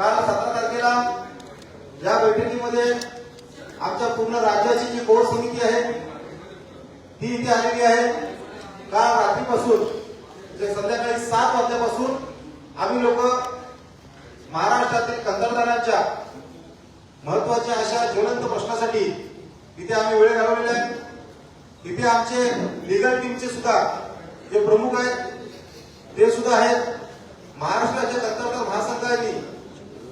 काल सतरा तारखेला या बैठकीमध्ये आमच्या पूर्ण राज्याची जी कोर समिती आहे ती इथे आलेली आहे. काल रात्रीपासून म्हणजे संध्याकाळी सात वाजल्यापासून आम्ही लोक महाराष्ट्रातील कंत्राटदारांच्या महत्त्वाच्या अशा ज्वलंत प्रश्नासाठी इथे आम्ही वेळ घालवलेला आहे. इथे आमचे लिगल टीमचे सुद्धा जे प्रमुख आहेत ते सुद्धा आहेत. महाराष्ट्राच्या कंत्राटदार महासंघाने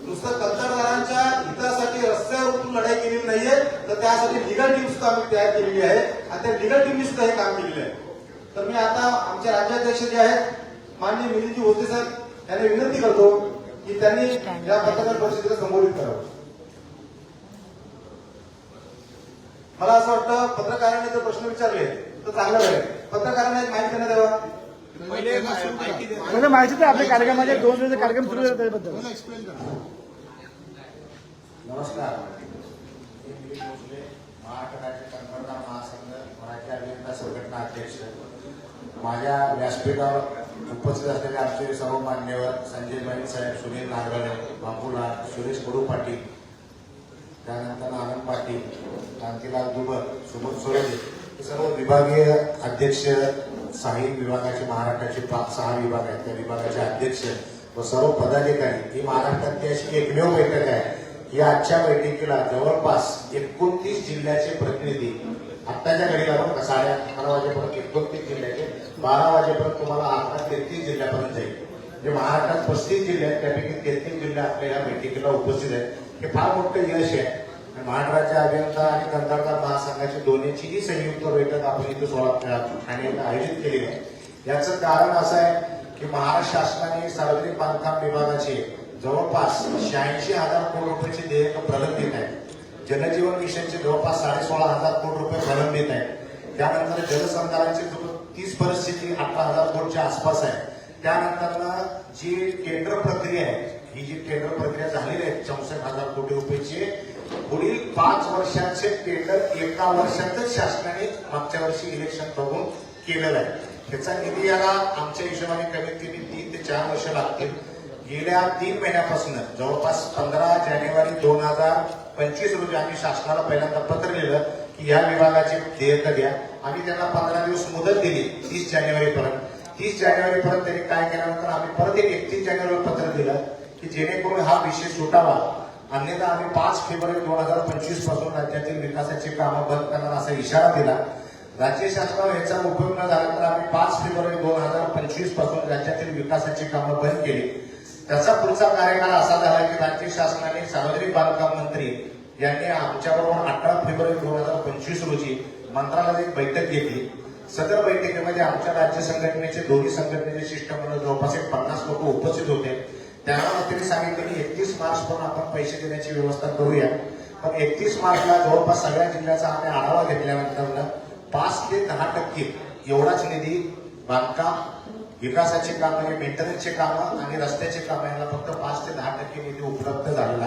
नुसतं कंत्राटदारांच्या हितासाठी रस्त्यावर उठून लढाई केलेली नाहीये तर त्यासाठी लिगल टीम सुद्धा आम्ही तयार केलेली आहे. आणि त्या लिगल टीमनी सुद्धा हे काम केलेलं आहे. तर मी आता आमचे राज्याध्यक्ष जे आहेत माननीय मिलिंदजी होते साहेब यांना विनंती करतो की त्यांनी या पत्रकार परिषदेला संबोधित करावं. मला असं वाटतं पत्रकारांनी जर प्रश्न विचारले तर चांगलं राहील पत्रकारांना एक माहिती देण्यात यावं. पहिले माहिती द्या. माहिती आपल्या कार्यक्रमाचे दोन दिवसाचे कार्यक्रम सुरू झाले त्याबद्दल मला एक्सप्लेन करा नमस्कार मी दिलीप भोसले महाराष्ट्र राज्य महासंघ मराठी अभियंता संघटना अध्यक्ष माझ्या व्यासपीठावर उपस्थित असलेले आमचे सर्व मान्यवर संजय भाई साहेब सुनील नागराळे बापूला सुरेश कडू पाटील त्यानंतर आनंद पाटील कांतीलाल दुबर सुमन सोरेले हे सर्व विभागीय अध्यक्ष साहित्य विभागाचे महाराष्ट्राचे पाच सहा विभाग आहेत. त्या विभागाचे अध्यक्ष व सर्व पदाधिकारी ही महाराष्ट्रातली अशी एकमेव बैठक आहे. या आजच्या बैठकीला जवळपास एकोणतीस जिल्ह्याचे प्रतिनिधी आत्ताच्या घडीला बघा साडे अकरा वाजेपर्यंत एकोणतीस जिल्ह्याचे बारा वाजेपर्यंत तुम्हाला अकरा तेहतीस जिल्ह्यापर्यंत जाईल. म्हणजे महाराष्ट्रात पस्तीस जिल्हे आहेत त्यापैकी तेहतीस जिल्हे आपल्या या बैठकीला उपस्थित आहेत. हे फार मोठं यश आहे. महाराष्ट्राचे अभियंता आणि कंत्राटदार महासंघाची दोन्हीचीही संयुक्त बैठक आपण इथे सोळा ठाणे इथं आयोजित केली आहे. याचं कारण असं आहे की महाराष्ट्र शासनाने सार्वजनिक बांधकाम विभागाचे जवळपास शहाऐंशी हजार कोटी रुपयाचे देयक प्रलंबित आहे. जलजीवन मिशनचे जवळपास साडे सोळा हजार कोटी रुपये प्रलंबित आहे. त्यानंतर जलसंधारणाची तीस परिस्थिती अठरा हजार कोटीच्या आसपास आहे. त्यानंतर जी टेंडर प्रक्रिया आहे ही जी टेंडर प्रक्रिया झालेली आहे चौसष्ट हजार कोटी रुपयेची पुढील पाच वर्षाचे टेंडर एका वर्षातच शासनाने मागच्या वर्षी इलेक्शन बघून केलेलं आहे. त्याचा निधी याला आमच्या हिशोबाने कमीत कमी तीन ते चार वर्ष लागतील. गेल्या तीन महिन्यापासून जवळपास पंधरा जानेवारी दोन हजार पंचवीस रोजी आम्ही शासनाला पहिल्यांदा पत्र लिहिलं की या विभागाचे देयक द्या. आम्ही त्यांना पंधरा दिवस मुदत दिली तीस जानेवारी पर्यंत तीस जानेवारी पर्यंत त्यांनी काय केल्यानंतर आम्ही परत एक एकतीस जानेवारी पत्र दिलं की जेणेकरून हा विषय सुटावा. अन्यथा आम्ही पाच फेब्रुवारी दोन हजार पंचवीसपासून राज्यातील विकासाची कामं बंद करणार असा इशारा दिला. राज्य शासनावर याचा उपयोग न झाला तर आम्ही पाच फेब्रुवारी दोन हजार पंचवीसपासून राज्यातील विकासाची कामं बंद केली. त्याचा पुढचा कार्यकाळ असा झाला की राज्य शासनाने सार्वजनिक बांधकाम मंत्री यांनी आमच्याबरोबर अठरा फेब्रुवारी दोन हजार पंचवीस रोजी मंत्रालयात एक बैठक घेतली. सदर बैठकीमध्ये आमच्या राज्य संघटनेचे दोन्ही संघटनेचे शिष्टमंडळ जवळपास एक पन्नास लोक उपस्थित होते. त्यांना मंत्र्यांनी सांगितलं की एकतीस मार्च पर्यंत आपण पैसे देण्याची व्यवस्था करूया. पण एकतीस मार्चला जवळपास सगळ्या जिल्ह्याचा आम्ही आढावा घेतल्यानंतर पाच ते दहा टक्के एवढाच निधी बांधकाम विकासाचे काम म्हणजे मेंटेनन्सचे कामं आणि रस्त्याचे काम याला फक्त पाच ते दहा टक्के निधी उपलब्ध झालेला.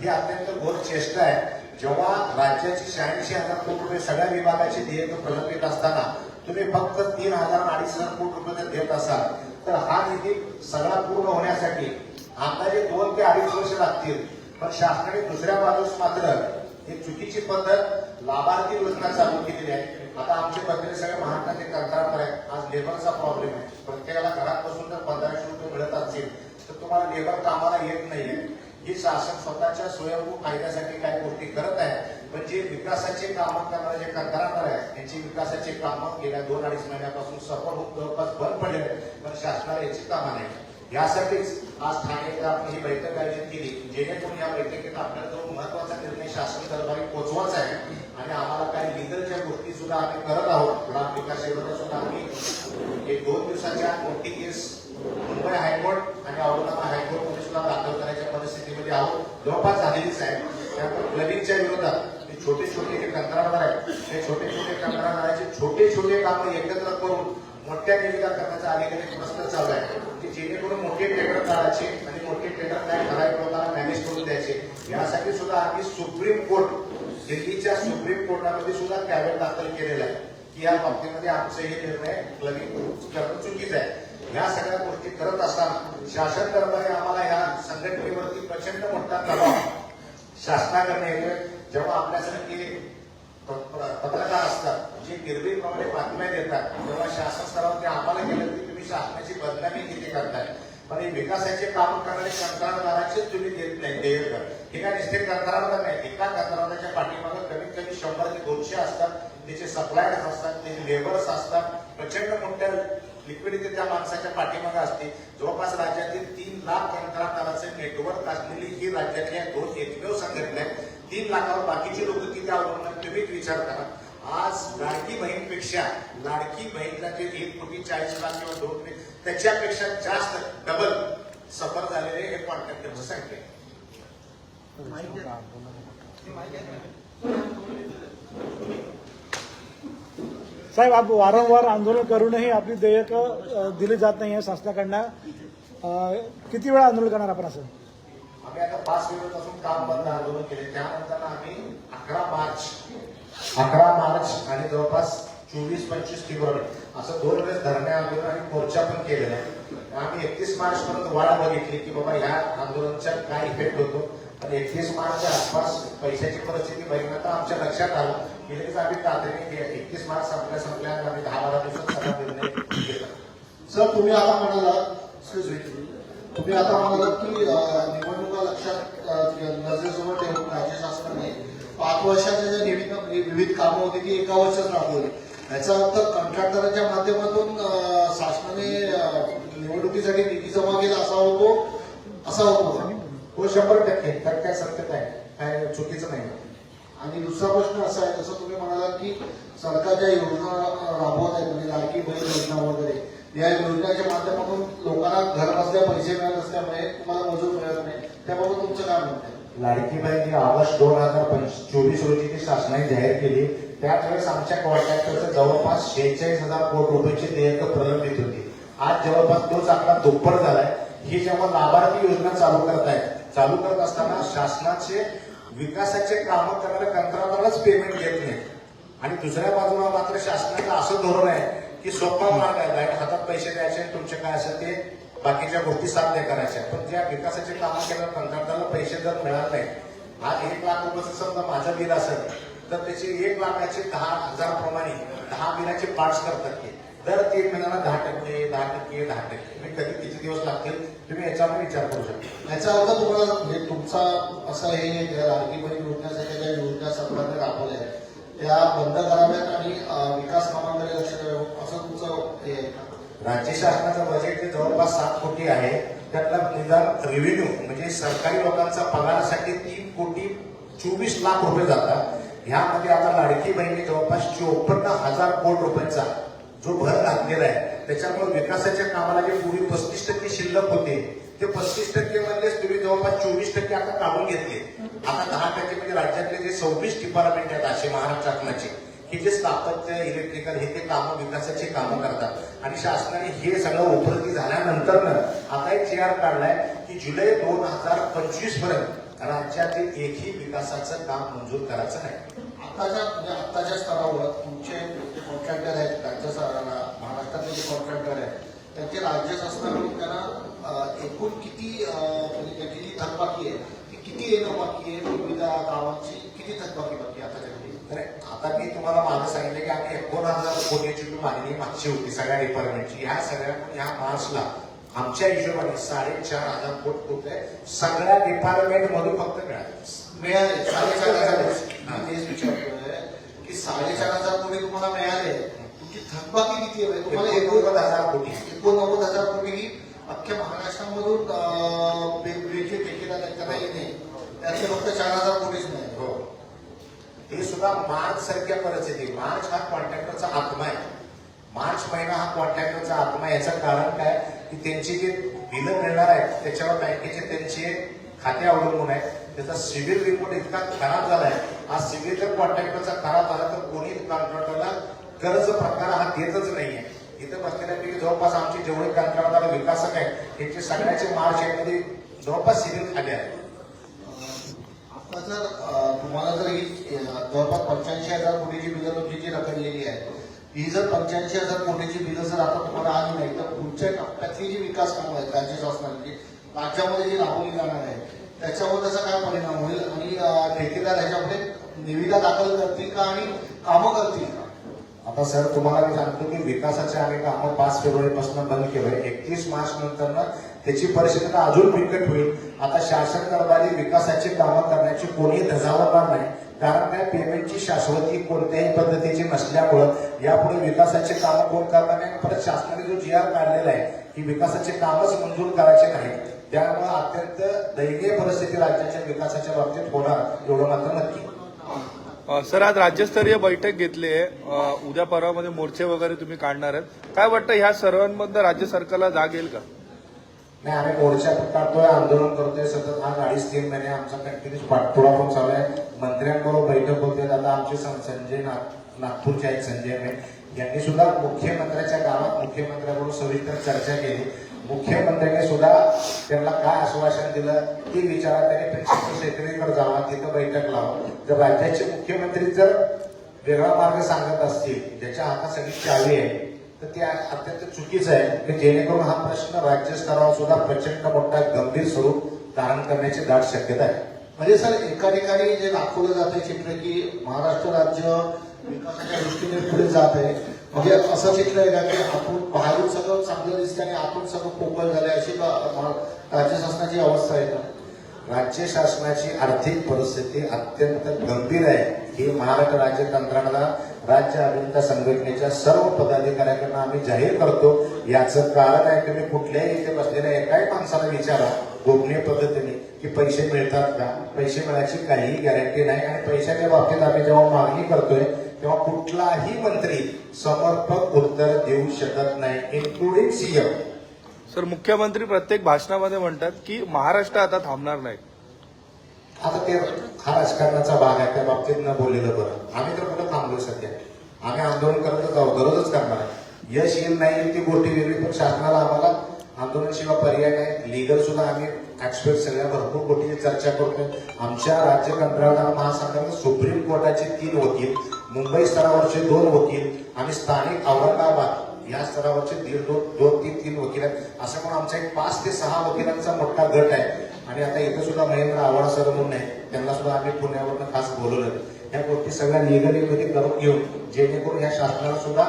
ही अत्यंत घोर चेष्टा आहे. जेव्हा राज्याची शहाऐंशी हजार कोटी रुपये सगळ्या विभागाचे ध्येय प्रलंबित असताना तुम्ही फक्त तीन हजार अडीच हजार कोटी रुपये देत असाल तर हा निधी सगळा पूर्ण होण्यासाठी अंदाजे दोन ते अडीच वर्ष लागतील. पण शासनाने दुसऱ्या बाजूस मात्र हे चुकीची पद्धत लाभार्थी योजना चालू केलेली आहे. आता आमचे मंत्री सगळे महाराष्ट्राचे कंत्राटदार आहेत. आज लेबरचा प्रॉब्लेम आहे. प्रत्येकाला घरात बसून जर पंधराशे रुपये मिळत असतील तर तुम्हाला लेबर कामाला येत नाहीये. ही शासन स्वतःच्या स्वयंभू फायद्यासाठी काही गोष्टी करत आहे. पण जे विकासाचे कामं करणारे जे कंत्राटदार आहेत त्यांची विकासाचे कामं गेल्या दोन अडीच महिन्यापासून सफल होत जवळपास बंद पडले पण शासनाला याची कामं नाही. यासाठीच आज ठाण्यात आपण ही बैठक आयोजित केली जेणेकरून या बैठकीत आपल्याला जो महत्त्वाचा निर्णय शासन दरबारी पोहोचवायचा आहे आणि आम्हाला काही लिगलच्या गोष्टी सुद्धा आम्ही करत आहोत ग्राम विकास योजना सुद्धा आम्ही एक दोन दिवसाच्या मोठी केस मुंबई हायकोर्ट आणि औरंगाबाद हायकोर्टमध्ये सुद्धा दाखल करायच्या परिस्थितीमध्ये आहोत. जवळपास झालेलीच आहे. त्यानंतर क्लबिंगच्या विरोधात छोटे छोटे जे कंत्राटदार आहेत हे छोटे छोटे कंत्राटदाराचे छोटे छोटे कामं एकत्र करून मोठ्या निविदा करण्याचा अलीकडे प्रश्न चालू आहे की जेणेकरून मोठे टेंडर काढायचे आणि मोठे टेंडर काय ठराविक लोकांना मॅनेज करून द्यायचे. यासाठी सुद्धा आम्ही सुप्रीम कोर्ट दिल्लीच्या सुप्रीम कोर्टामध्ये सुद्धा कॅबिनेट दाखल केलेला आहे. की या बाबतीमध्ये आमचे हे निर्णय क्लबिंग करणं चुकीचं आहे. या सगळ्या गोष्टी करत असताना शासन दरबारी आम्हाला या संघटनेवरती प्रचंड मोठा प्रभाव शासनाकडे येतोय. जेव्हा आपल्यासारखे पत्रकार असतात. जे निर्भीडप्रमाणे बातम्या देतात. तेव्हा शासन स्तरावर ते आम्हाला गेलं की तुम्ही शासनाची बदनामी किती करताय? पण हे विकासाचे काम करणारे कंत्राटदाराचे तुम्ही देत नाही देय कर हे काय निश्चित कंत्राटदार नाही. एका कंत्राटाच्या पाठीमागे कमीत कमी शंभर ते दोनशे असतात. त्याचे सप्लायर्स असतात त्याचे लेबर्स असतात. प्रचंड मोठ्या लिक्विडिटी त्या माणसाच्या पाठीमागे असते. जवळपास राज्यातील तीन लाख कंत्राटदाराचे नेटवर्क असलेली ही राज्यातल्या दोन एकमेव संघटना आहेत तीन लाखावर बाकीचे लोक किती अवलंबून तुम्हीच विचार करा. आज लाडकी बहीणपेक्षा लाडकी बहीणला जे एक कोटी चाळीस लाख किंवा दोन कोटी त्याच्यापेक्षा जास्त डबल सफर झालेले हे कॉन्ट्रॅक्टरचं संख्या आहे. साहेब आप वारंवार आंदोलन करूनही आपली देयक दिली जात नाही आहे शासनाकडनं किती वेळा आंदोलन करणार आपण असं? आम्ही आता पाच दिवसापासून काम बंद आंदोलन केले. त्यानंतर आम्ही अकरा मार्च अकरा मार्च आणि जवळपास चोवीस पंचवीस फेब्रुवारी असं दोन वेळेस धरणे आंदोलन आणि मोर्चा पण केलेला आहे. आम्ही एकतीस मार्च पर्यंत वाढ बघितली की बाबा ह्या आंदोलनाचा काय इफेक्ट होतो. आणि एकतीस मार्चच्या आसपास पैशाची परिस्थिती बघितलं तर आमच्या लक्षात आलं की लगेच आम्ही तातडीने एकतीस मार्च संपल्या संपल्या आम्ही दहा बारा दिवसात सगळा निर्णय घेतला. सर तुम्ही आता म्हणाला तुम्ही आता म्हणालात की अं, लक्षात नजरेसमोर ठेवून राज्य शासनाने पाच वर्षाच्या जे विविध विविध कामं होती ती एका वर्षात राबवली. याचा अर्थ कंत्राटदाराच्या माध्यमातून शासनाने निवडणुकीसाठी निधी जमा केला असा होतो असा होतो. हो शंभर टक्के. त्यात काय सत्यता आहे काय चुकीचं नाही. आणि दुसरा प्रश्न असा आहे जसं तुम्ही म्हणाला की सरकार ज्या योजना राबवत आहेत म्हणजे लाडकी बहीण योजना वगैरे. या योजनेच्या माध्यमातून लोकांना घर बसल्या पैसे मिळत असल्यामुळे तुम्हाला मजूर मिळत नाही. त्याबाबत तुमचं काय म्हणत आहे? लाडकी बहीण जी ऑगस्ट दोन हजार चोवीस रोजी ती शासनाने जाहीर केली त्याच वेळेस आमच्या कॉन्ट्रॅक्टरचं जवळपास शेहेचाळीस हजार कोटी रुपयाची देयक प्रलंबित होती. आज जवळपास तोच आपला दुप्पट झालाय. ही जेव्हा लाभार्थी योजना चालू करतायत चालू करत असताना शासनाचे विकासाचे कामं करणाऱ्या कंत्राटालाच पेमेंट घेत नाही आणि दुसऱ्या बाजूला मात्र शासनाचं असं धोरण आहे की सोपा मार्ग आहे. हातात पैसे द्यायचे तुमचे काय असेल ते बाकीच्या गोष्टी साध्य करायच्या. पण ज्या विकासाचे कामं केल्या कंत्राटाला पैसे जर मिळाले नाही आज एक लाख रुपयाचं समजा माझं बिल असेल तर त्याचे एक लाखाचे दहा हजार प्रमाणे दहा बिलाचे पार्ट्स करतात ते. दर तीन महिन्याला दहा टक्के दहा टक्के दहा टक्के. कधी किती दिवस लागतील तुम्ही याच्यावर विचार करू शकता. याचा अर्थ तुम्हाला म्हणजे तुमचा असं हे ज्या लाडकी बहीण ज्या योजना सरकारने राबवल्या आहेत त्या बंद कराव्यात आणि विकास कामांकडे लक्ष द्यावं असं तुमचं हे आहे का? राज्य शासनाचं बजेट जे जवळपास सात कोटी आहे त्यातला निदान रेव्हेन्यू म्हणजे सरकारी लोकांचा पगारासाठी तीन कोटी चोवीस लाख रुपये जातात. ह्यामध्ये आता लाडकी बहिणी जवळपास चोपन्न हजार कोटी रुपयांचा जो भर घातलेला आहे त्याच्यामुळे विकासाच्या कामाला जे पूर्वी पस्तीस टक्के शिल्लक होते ते पस्तीस टक्के मधलेच तुम्ही जवळपास चोवीस टक्के आता काढून घेतले. आता दहा टक्के म्हणजे राज्यातले जे सव्वीस डिपार्टमेंट आहेत असे महाराष्ट्र शासनाचे हे जे स्थापत्य इलेक्ट्रिकल हे ते कामं विकासाचे कामं करतात. आणि शासनाने हे सगळं उपलब्धी झाल्यानंतर आता एक चेअर काढलाय की जुलै दोन हजार पंचवीसपर्यंत राज्यातील एकही विकासाचं काम मंजूर करायचं नाही. आताच्या म्हणजे आताच्या स्तरावर तुमचे जे कॉन्ट्रॅक्टर आहेत राज्य महाराष्ट्रातले जे कॉन्ट्रॅक्टर आहेत त्यांचे राज्य शासनाकडून त्यांना एकूण किती म्हणजे त्याची जी थकबाकी आहे ती किती येणं बाकी आहे? विविध गावांची किती थकबाकी बाकी आताच्या तर आता मी तुम्हाला मागं सांगितलं की आम्ही एकोण हजार कोटीची मागणी मागची होती सगळ्या डिपार्टमेंटची ह्या सगळ्या ह्या मार्चला आमच्या हिशोबाने साडेचार हजार कोटी रुपये सगळ्या डिपार्टमेंट मधून फक्त मिळाले. मिळाले. साडेचार हजार. तेच विचारतोय की साडेचार हजार कोटी तुम्हाला मिळाले. तुमची थकबाकी किती आहे? तुम्हाला एकोणनव्वद एकूण हजार कोटी. एकोणनव्वद हजार कोटी ही अख्ख्या महाराष्ट्रामधून वेगवेगळे ठेकेदार त्यांना येणे त्यातले फक्त चार हजार कोटीच नाही हे सुद्धा मार्च सारख्या परिस्थिती मार्च हा कॉन्ट्रॅक्टरचा आत्मा आहे. मार्च महिना हा कॉन्ट्रॅक्टरचा आत्मा याचं कारण काय? की त्यांची जे बिलं मिळणार आहेत त्याच्यावर बँकेचे त्यांचे खाते अवलंबून आहे त्याचा सिव्हिल रिपोर्ट इतका खराब झालाय हा सिव्हिल जर कॉन्ट्रॅक्टरचा खराब झाला तर कोणी कॉन्ट्रॅक्टरला कर्ज प्रकार हा देतच नाहीये. इथं बसलेल्यापैकी जवळपास आमचे जेवढे कॉन्ट्रॅक्टर विकासक आहेत त्यांचे सगळ्याचे मार्च मध्ये जवळपास सिव्हिल खाली आहे सर तुम्हाला जर ही जवळपास पंच्याऐंशी हजार कोटीची बिलं तुमची जी रखडलेली आहे ही जर पंच्याऐंशी हजार कोटीची बिलं जर आता तुम्हाला आली नाही तर पुढच्या टप्प्यातली जी विकास कामं आहेत राज्य शासनाची राज्यामध्ये जी राबवली जाणार आहे त्याच्यावर त्याचा काय परिणाम होईल? आणि ठेकेदार ह्याच्यामध्ये निविदा दाखल करतील का आणि कामं करतील का? आता सर तुम्हाला मी सांगतो की विकासाचे आम्ही कामं पाच फेब्रुवारीपासून बंद केलं. एकतीस मार्च नंतर ना त्याची परिस्थिती अजून बिकट होईल. आता शासन दरबारी विकासाची कामं करण्याची कोणी धजावणार नाही. कारण त्या पेमेंटची शाश्वती कोणत्याही पद्धतीची नसल्यामुळं यापुढे विकासाची कामं कोण करणार नाही? परत शासनाने जो जी आर काढलेला आहे की विकासाचे कामच मंजूर करायचे नाही त्यामुळे अत्यंत दैनीय परिस्थिती राज्याच्या विकासाच्या बाबतीत होणार एवढं मात्र नक्की. सर आज राज्यस्तरीय बैठक घेतली आहे. उद्या परवामध्ये मोर्चे वगैरे तुम्ही काढणार आहेत. काय वाटतं ह्या सर्वांमधनं राज्य सरकारला जाग येईल का? नाही आम्ही मोर्चा काढतोय आंदोलन करतोय सतत आज अडीच तीन महिने आमचा कंटिन्यूस पाठपुरा पण चालू आहे. मंत्र्यांबरोबर बैठक होते आता आमचे सं- संजय नाग- नागपूरचे आहेत संजय मेन. यांनी सुद्धा मुख्यमंत्र्याच्या गावात मुख्यमंत्र्याबरोबर सविस्तर चर्चा केली. मुख्यमंत्र्यांनी सुद्धा त्यांना काय आश्वासन दिलं ते विचारा त्यांनी प्रिन्सिपल सेक्रेटरीकडे जावा तिथं बैठक लावा. जर राज्याचे मुख्यमंत्री जर वेगळा मार्ग सांगत असतील ज्याच्या हातात सगळी चावी आहे तर ते अत्यंत चुकीचं आहे. की जेणेकरून हा प्रश्न राज्य स्तरावर सुद्धा प्रचंड मोठा गंभीर स्वरूप धारण करण्याची दाट शक्यता आहे. म्हणजे सर एका ठिकाणी जे दाखवलं जात आहे चित्र की महाराष्ट्र राज्य विकासाच्या दृष्टीने पुढे जात आहे. म्हणजे असं चित्र आहे का की आपण बाहेरून सगळं चांगलं दिसतं आणि आतून सगळं पोकळ झालंय अशी महा- राज्य शासनाची अवस्था आहे का? राज्य शासनाची आर्थिक परिस्थिती अत्यंत गंभीर आहे. ही महाराष्ट्र राज्य तंत्रज्ञान राज्य अभियंता संघटनेच्या सर्व पदाधिकाऱ्यांकडून आम्ही जाहीर करतो याचं कारण आहे तुम्ही कुठल्याही इथे बसलेल्या एकाही माणसाला विचारा गोपनीय पद्धतीने की पैसे मिळतात का? पैसे मिळायची काहीही गॅरंटी नाही आणि पैशाच्या बाबतीत आम्ही जेव्हा मागणी करतोय तेव्हा कुठलाही मंत्री समर्पक उत्तर देऊ शकत नाही इन्क्लुडिंग सीएम सर मुख्यमंत्री प्रत्येक भाषणामध्ये म्हणतात की महाराष्ट्र आता थांबणार नाही. आता ते हा राजकारणाचा भाग आहे त्या बाबतीत न बोललेलं बरं. आम्ही तर कुठं थांबलो सध्या आम्ही आंदोलन करतच आहोत दररोजच करणार आहे यश येईल नाही ती गोष्टी वेगळी पण शासनाला आम्हाला आंदोलनाशिवाय पर्याय नाही. लिगल सुद्धा आम्ही ऍक्सपेक्ट सगळ्या भरपूर गोष्टीची चर्चा करतोय आमच्या राज्य कंत्राटदार महासंघाने सुप्रीम कोर्टाचे तीन वकील मुंबई स्तरावरचे दोन वकील आणि स्थानिक औरंगाबाद या स्तरावरचे दीड दोन दोन तीन तीन वकील आहेत. असं म्हणून आमचा एक पाच ते सहा वकिलांचा मोठा गट आहे. आणि आता इथं सुद्धा महेंद्र आव्हाड सर म्हणून आहे. त्यांना सुद्धा आम्ही पुण्यावरून खास बोलवलं या गोष्टी सगळ्या लिगली करून घेऊन जेणेकरून या शासनाला सुद्धा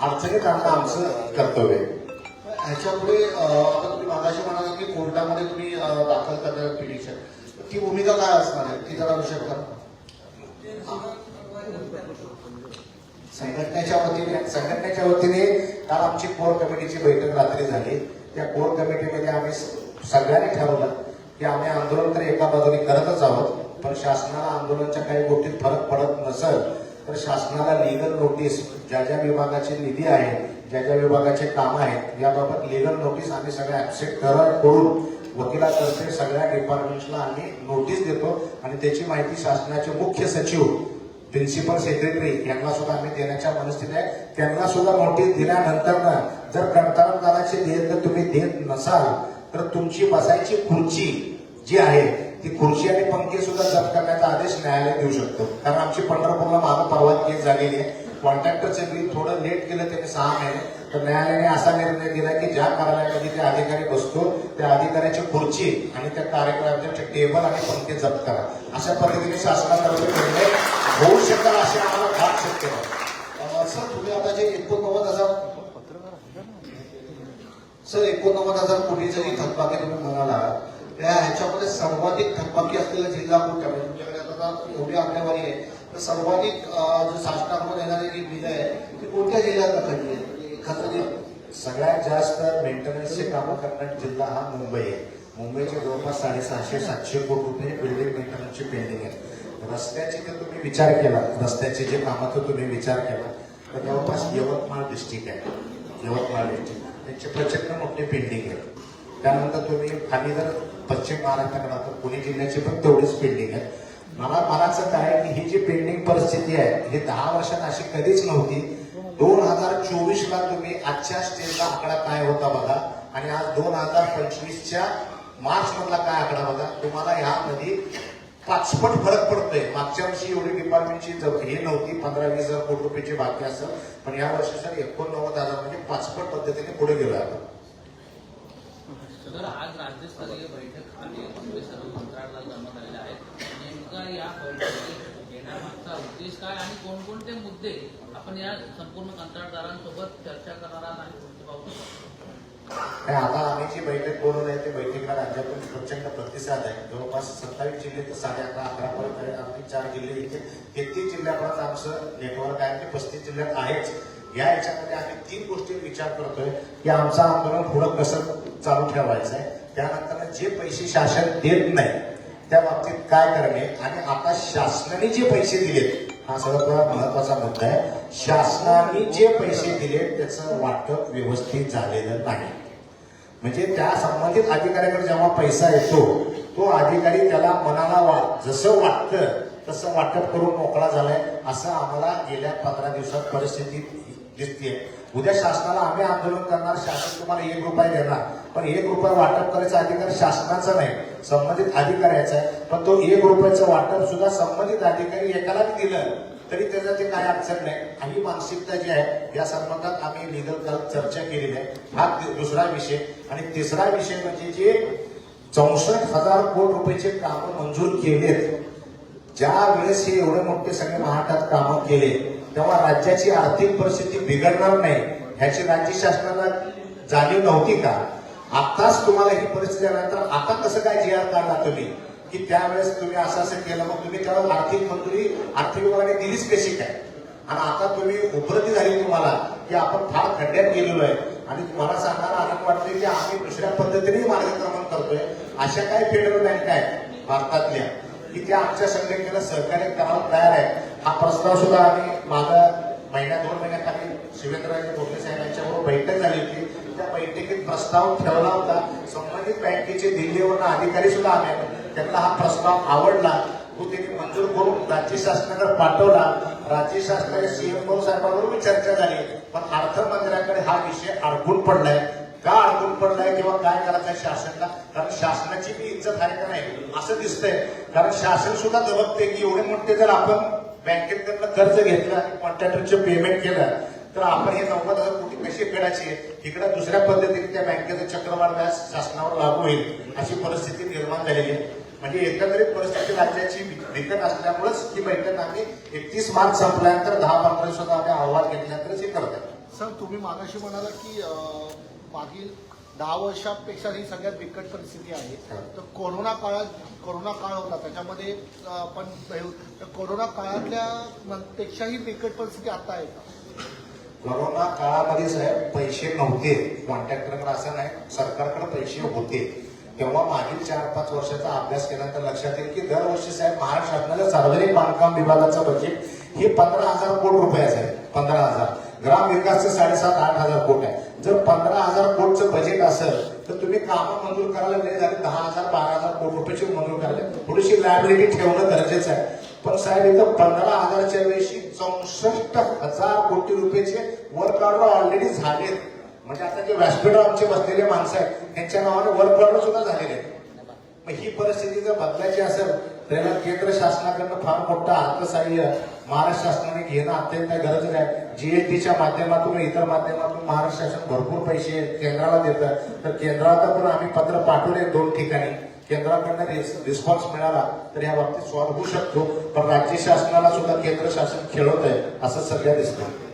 अडचणीत आणणं आमचं कर्तव्य आहे. ह्याच्यापुढे अं, आता तुम्ही मागाशी म्हणाला की कोर्टामध्ये तुम्ही दाखल करणार पिटिशन. ती भूमिका काय असणार आहे? ती जरा विषय करा संघटनेच्या वतीने संघटनेच्या वतीने काल आमची कोर कमिटीची बैठक रात्री झाली. त्या कोर कमिटीमध्ये आम्ही सगळ्यांनी ठरवलं की आम्ही आंदोलन तर एका बाजूने करतच आहोत पण शासनाला आंदोलनाच्या काही गोष्टीत फरक पडत नसेल तर शासनाला लिगल नोटीस ज्या ज्या विभागाचे निधी आहे ज्या ज्या विभागाचे काम आहेत याबाबत लिगल नोटीस आम्ही सगळ्या ऍक्सेप्ट करून वकिलातर्फे सगळ्या डिपार्टमेंट्सला आम्ही नोटीस देतो आणि त्याची माहिती शासनाचे मुख्य सचिव प्रिन्सिपल सेक्रेटरी यांना सुद्धा आम्ही देण्याच्या मनस्थिती आहे. त्यांना सुद्धा नोटीस दिल्यानंतर ना जर कंत्राटदाराचे देय तुम्ही देत नसाल तर तुमची बसायची खुर्ची जी आहे ती खुर्ची आणि पंखे सुद्धा जप्त करण्याचा आदेश न्यायालय देऊ शकतो. कारण आमची पंढरपूरला मागं परवा केस झालेली आहे. कॉन्ट्रॅक्टरचे बिल थोडं लेट केलं त्याने सहा महिने. तर न्यायालयाने असा निर्णय दिला की ज्या कार्यालयामध्ये ते अधिकारी बसतो त्या अधिकाऱ्याची खुर्ची आणि त्या कार्यक्रमाचे टेबल आणि पंखे जप्त करा. अशा पद्धतीने शासनातर्फे निर्णय होऊ शकेल असे आम्हाला फार शक्य आहे. तुम्ही आता जे इतकं कवत असा सर एकोणनव्वद हजार कोटी जरी थकबाकी तुम्ही म्हणाला त्या ह्याच्यामध्ये सर्वाधिक थकबाकी असलेला जिल्हा कोणता? म्हणजे तुमच्याकडे आता एवढी आकडेवारी आहे. तर सर्वाधिक जो शासनाकडून येणारी जी बिलं आहे ती कोणत्या जिल्ह्यात दाखवली आहे म्हणजे एखादं सगळ्यात जास्त मेंटेनन्सचे कामं करणारा जिल्हा हा मुंबई आहे. मुंबईचे जवळपास साडेसहाशे सातशे कोटी रुपये बिल्डिंग मेंटेनन्सची पेंडिंग आहे रस्त्याचे जर तुम्ही विचार केला. रस्त्याचे जे कामाचा तुम्ही विचार केला. तर जवळपास यवतमाळ डिस्ट्रिक्ट आहे. यवतमाळ डिस्ट्रिक्ट त्यांचे प्रचंड मोठे पेंडिंग आहेत. त्यानंतर तुम्ही खाली जर पश्चिम महाराष्ट्राकडे तर पुणे जिल्ह्याची पण तेवढीच पेंडिंग आहेत. मला म्हणायचं काय की ही जी पेंडिंग परिस्थिती आहे हे दहा वर्षात अशी कधीच नव्हती. दोन हजार चोवीस ला तुम्ही आजच्या स्टेजला आकडा काय होता बघा. आणि आज दोन हजार पंचवीसच्या मार्च मधला काय आकडा बघा. तुम्हाला ह्यामध्ये पाचपट फरक पडतोय. मागच्या वर्षी एवढी डिपार्टमेंटची हे नव्हती पंधरा वीस हजार कोटी रुपयाची बाकी असेल पण या वर्षी सर एकोणनव्वद हजार म्हणजे पाचपट पद्धतीने पुढे गेलो आपण. तर आज राज्यस्तरीय बैठक आणि सर्व मंत्रालय करण्यात आहेत. नेमका या बैठकीत घेण्यामागचा उद्देश काय आणि कोणकोणते मुद्दे आपण या संपूर्ण कंत्राटदारांसोबत चर्चा करणार आहात आणि आणि आता आम्ही जी बैठक बोलवली आहे ती बैठकीला राज्यातून प्रचंड प्रतिसाद आहे. जवळपास सत्तावीस जिल्हे तर साडे अकरा अकरा पर्यंत आहे आम्ही चार जिल्हे इथे. तेहतीस जिल्ह्यापर्यंत आमचं नेटवर्क आहे ते पस्तीस जिल्ह्यात आहेच. या याच्यामध्ये आम्ही तीन गोष्टी विचार करतोय. की आमचं आंदोलन पुढं कसं चालू ठेवायचं आहे. त्यानंतर जे पैसे शासन देत नाही त्या बाबतीत काय करणे? आणि आता शासनाने जे पैसे दिलेत हा सर्वात महत्त्वाचा मुद्दा आहे. शासनाने जे पैसे दिले त्याचं वाटप व्यवस्थित झालेलं नाही. म्हणजे त्या संबंधित अधिकाऱ्याकडे जेव्हा पैसा येतो तो अधिकारी त्याला मनाला वा जसं वाटतं तसं वाटप करून मोकळा झालाय असं आम्हाला गेल्या पंधरा दिवसात परिस्थिती दिसते उद्या शासनाला आम्ही आंदोलन करणार शासन तुम्हाला एक रुपये देणार. पण एक रुपये वाटप करायचा अधिकार शासनाचा नाही संबंधित अधिकाऱ्याचा आहे. पण तो एक रुपयाचं वाटप सुद्धा संबंधित अधिकारी एकाला दिलं तरी त्याचा ते काय अडचण नाही. ही मानसिकता जी आहे या संबंधात आम्ही लिगल चर्चा केलेली आहे. हा दुसरा विषय. आणि तिसरा विषय म्हणजे जे चौसष्ट हजार कोटी रुपयाचे कामं मंजूर केलेत ज्या वेळेस हे एवढे मोठे सगळे महाटात कामं केले तेव्हा राज्याची आर्थिक परिस्थिती बिघडणार नाही ह्याची राज्य शासनाला जाणीव नव्हती का? आताच तुम्हाला ही परिस्थिती आल्यानंतर आता कसं काय जी आर काढला तुम्ही? की त्यावेळेस तुम्ही असं असं केलं मग तुम्ही त्यावेळेस आर्थिक मंजुरी आर्थिक विभागाने दिलीच कशी काय? आणि आता तुम्ही उपरती झाली तुम्हाला की आपण फार खड्ड्यात गेलेलो आहे. आणि मला सांगायला आनंद वाटते की आम्ही दुसऱ्या पद्धतीने मार्गक्रमण करतोय. अशा काही फेडरल बँका आहेत भारतातल्या की त्या आमच्या संघटनेला सहकार्य करायला तयार आहे हा प्रस्ताव सुद्धा आम्ही मागा महिन्या दोन महिन्याखाली शिवेंद्रराजे भोसले साहेब यांच्याबरोबर बैठक झाली होती. त्या बैठकीत प्रस्ताव ठेवला होता. संबंधित बँकेचे दिल्लीवरून अधिकारी सुद्धा आम्ही त्यांना हा प्रस्ताव आवडला. तो त्यांनी मंजूर करून राज्य शासनाकडे पाठवला. राज्य शासनाने सीएम भाऊ साहेबांबरोबर चर्चा झाली. पण अर्थमंत्र्याकडे हा विषय अडकून पडलाय. का अडकून पडलाय किंवा काय करायचं आहे शासनाला? कारण शासनाची बी इज्जत आहे का नाही? असं दिसतंय. कारण शासन सुद्धा दबकते की एवढे मोठे जर आपण बँकेकडनं कर्ज घेतलं आणि कॉन्ट्रॅक्टरचे पेमेंट केलं तर आपण हे नव्वद हजार कोटी पैसे फेडायचे? इकडे दुसऱ्या पद्धतीने त्या बँकेचं चक्रवाढ व्याज शासनावर लागू होईल अशी परिस्थिती निर्माण झालेली आहे. म्हणजे एकंदरीत परिस्थिती राज्याची बिकट असल्यामुळेच ही बैठक आम्ही एकतीस मार्च संपल्यानंतर दहा पंधरा दिवसात आम्ही अहवाल घेतल्यानंतरच हे करत आहे सर तुम्ही मागाशी म्हणाला की मागील दहा वर्षापेक्षा ही सगळ्यात बिकट परिस्थिती आहे. तर कोरोना काळात कोरोना काळ होता त्याच्यामध्ये आपण कोरोना काळातल्या पेक्षाही बिकट परिस्थिती आता आहे कोरोना काळामध्ये साहेब पैसे नव्हते. कॉन्ट्रॅक्टरकडे असं नाही. सरकारकडे पैसे होते. तेव्हा मागील चार पाच वर्षाचा अभ्यास केल्यानंतर लक्षात येईल की दरवर्षी साहेब महाराष्ट्र शासनाच्या सार्वजनिक बांधकाम विभागाचं बजेट हे पंधरा हजार कोटी रुपयाचं आहे पंधरा हजार. ग्राम विकासचं साडेसात आठ हजार कोट आहे. जर पंधरा हजार कोटचं बजेट असेल तर तुम्ही कामं मंजूर करायला वेळ झाली दहा हजार बारा हजार कोटी रुपयाची मंजूर करायला. थोडीशी लायबिलिटी ठेवणं गरजेचं आहे. पण साहेब इथं पंधरा हजारच्या वेळेशी चौसष्ट हजार कोटी रुपयाचे वर्क ऑर्डर ऑलरेडी झालेत. म्हणजे आता जे व्यासपीठावर आमचे बसलेले माणसं आहेत त्यांच्या नावाने वर्क ऑर्डर सुद्धा झालेले आहेत. मग ही परिस्थिती जर बदलायची असेल तर केंद्र शासनाकडनं फार मोठं अर्थसहाय्य महाराष्ट्र शासनाने घेणं अत्यंत गरजेचं आहे. जीएसटीच्या माध्यमातून इतर माध्यमातून महाराष्ट्र शासन भरपूर पैसे केंद्राला देतं. तर केंद्राला पण आम्ही पत्र पाठवले दोन ठिकाणी. केंद्राकडनं रिस्पॉन्स मिळाला तर या बाबतीत सॉल्व्ह होऊ शकतो. पण राज्य शासनाला सुद्धा केंद्र शासन खेळवत आहे असं सध्या दिसतं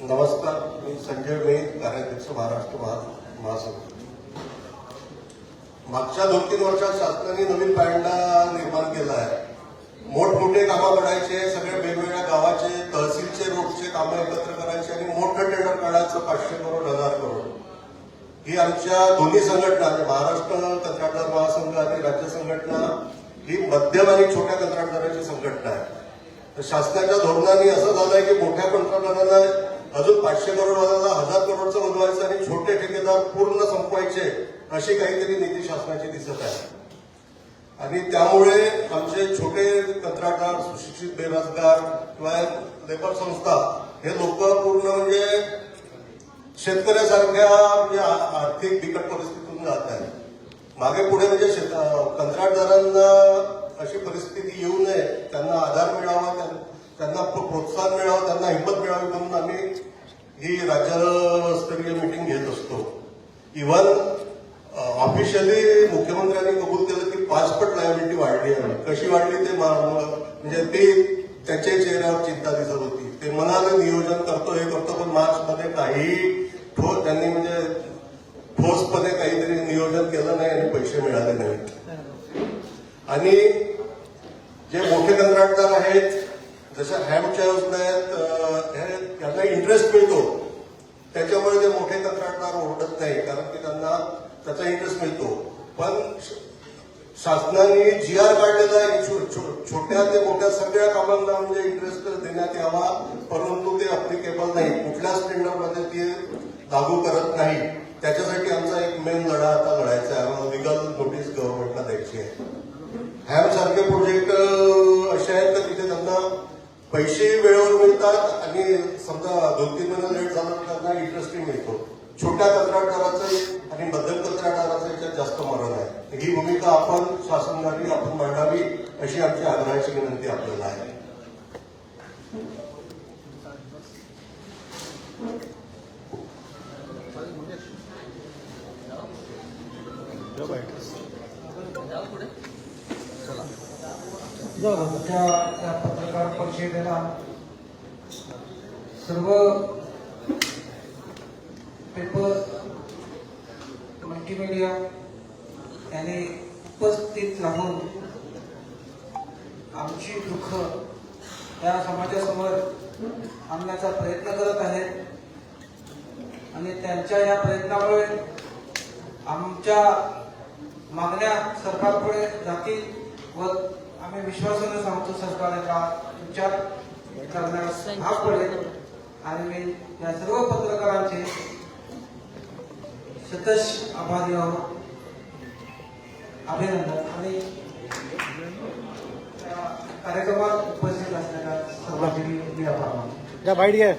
नमस्कार मी संजय मेघ कार्याध्यक्ष महाराष्ट्र महासंघ मागच्या दोन तीन वर्षात शासनाने नवीन पॅन्डा निर्माण केला आहे. मोठमोठे कामं करायचे सगळे वेगवेगळ्या गावाचे तहसीलचे रोडचे कामं एकत्र करायचे आणि मोठं टेंडर काढायचं पाचशे करोड हजार करोड. ही आमच्या दोन्ही संघटना म्हणजे महाराष्ट्र कंत्राटदार महासंघ आणि राज्य संघटना ही मध्यम आणि छोट्या कंत्राटदारांची संघटना आहे. तर शासनाच्या धोरणाने असं झालंय की मोठ्या कंत्राटदारांना अजून पाचशे करोड हजार करोडचं बनवायचं आणि छोटे ठेकेदार पूर्ण संपवायचे. अशी काहीतरी नीती शासनाची दिसत आहे. आणि त्यामुळे आमचे छोटे कंत्राटदार सुशिक्षित बेरोजगार किंवा लेबर संस्था हे लोक पूर्ण म्हणजे शेतकऱ्यासारख्या म्हणजे आर्थिक बिकट परिस्थितीतून जात आहे मागे पुढे म्हणजे शेत- कंत्राटदारांना अशी परिस्थिती येऊ नये त्यांना आधार मिळावा त्यां- त्यांना प्रोत्साहन मिळावं त्यांना हिंमत मिळावी म्हणून आम्ही ही राज्यस्तरीय मीटिंग घेत असतो. इव्हन ऑफिशियली मुख्यमंत्र्यांनी कबूल केलं की पासपोर्ट लायबिलिटी वाढली आहे. कशी वाढली ते म्हणजे ते त्याच्या चेहऱ्यावर चिंता दिसत होती. ते म्हणाले नियोजन करतो हे करतो पण मार्चमध्ये काही ठोस त्यांनी म्हणजे ठोसपणे काहीतरी नियोजन केलं नाही आणि पैसे मिळाले नाहीत. आणि जे मोठे कंत्राटदार आहेत जसं हॅम्पच्या योजना आहेत त्यांना इंटरेस्ट मिळतो. त्याच्यामुळे ते मोठे कंत्राटदार ओरडत नाही कारण की त्यांना त्याचा इंटरेस्ट मिळतो. पण शासनाने जी आर काढलेला आहे छो- छो- छोट्या ते मोठ्या सगळ्या कामांना म्हणजे इंटरेस्ट देण्यात यावा परंतु ते अप्लिकेबल नाही. कुठल्याच स्टँडर्डमध्ये ते लागू करत नाही. त्याच्यासाठी आमचा एक मेन लढा आता लढायचा आहे. आम्हाला लिगल नोटीस गव्हर्नमेंटला द्यायची आहे. हॅम सारखे प्रोजेक्ट असे आहेत तर तिथे? त्यांना पैसे वेळेवर मिळतात आणि समजा दोन तीन महिने लेट झाला तर त्यांना इंटरेस्टही मिळतो. छोट्या कंत्राटदाराचं आणि मध्यम कंत्राटदाराचं याच्यात जास्त मरण आहे. ही भूमिका आपण शासनाने आपण मांडावी अशी आमची आग्रहाची विनंती आपल्याला आहे. पत्रकार परिषदेला सर्व पेपर मल्टीमीडिया याने उपस्थित राहून आमची दुःख या समाजासमोर आणण्याचा प्रयत्न करत आहेत. आणि त्यांच्या या प्रयत्नामुळे आमच्या मागण्या सरकारपुढे जातील व आम्ही विश्वासाने सांगतो सरकारने का विचार करण्यास भाग पडेल. आणि मी या सर्व पत्रकारांचे सतश आभारी आहोत अभिनंदन आणि या कार्यक्रमात उपस्थित असलेल्या सर्वांचे मी आभार मानतो या बाईट घ्या